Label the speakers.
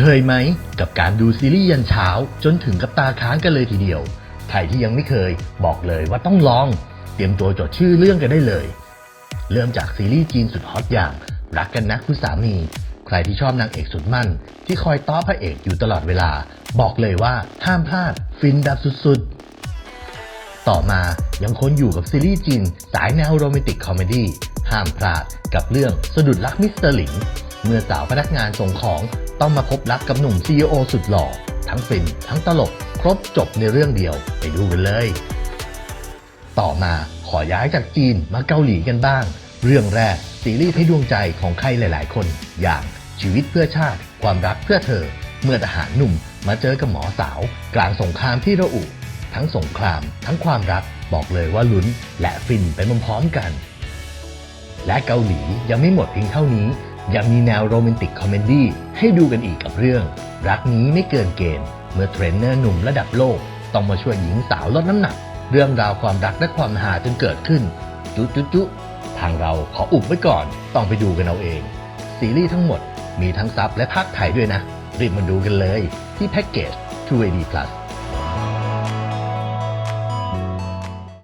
Speaker 1: เคยไหมกับการดูซีรีส์ยันเช้าจนถึงกับตาค้างกันเลยทีเดียว ใครที่ยังไม่เคยบอกเลยว่าต้องลอง เตรียมตัวจดชื่อเรื่องกันได้เลย เริ่มจากซีรีส์จีนสุดฮอตอย่าง รักกันนะคุณสามี ใครที่ชอบนางเอกสุดมั่น ที่คอยต้อพระเอกอยู่ตลอดเวลา บอกเลยว่าห้ามพลาดฟินแบบสุดๆ ต่อมายังค้นอยู่กับซีรีส์จีนสายแนวโรแมนติกคอมเมดี้ห้ามพลาดกับเรื่องสะดุดรักมิสเตอร์หลิง เมื่อสาวพนักงานส่งของต้องมาพบรักกับหนุ่ม CEO สุดหล่อ ทั้งฟินทั้งตลก ครบจบในเรื่องเดียวไปดูกันเลย ต่อมาขอย้ายจากจีนมาเกาหลีกันบ้าง เรื่องแรกซีรีส์ให้ดวงใจของใครหลาย ๆ คน อย่างชีวิตเพื่อชาติ ความรักเพื่อเธอ เมื่อทหารหนุ่มมาเจอกับหมอสาว กลางสงครามที่ระอุ ทั้งสงคราม ทั้งความรักบอกเลยว่าลุ้น และฟินไปพร้อมๆกัน และเกาหลียังไม่หมดเพียงเท่านี้ ยังมีแนวโรแมนติกคอมเมดี้ให้ดูกันอีกกับเรื่อง รักนี้ไม่เกินเกณฑ์ เมื่อเทรนเนอร์หนุ่มระดับโลก ต้องมาช่วยหญิงสาวลดน้ำหนัก เรื่องราวความรักและความหาจนเกิดขึ้น จุจุจุทางเราขออุบไว้ก่อน ต้องไปดูกันเอาเอง ซีรีส์ทั้งหมดมีทั้งซับและภาคไทยด้วยนะ รีบมาดูกันเลย ที่แพ็กเกจ True AD Plus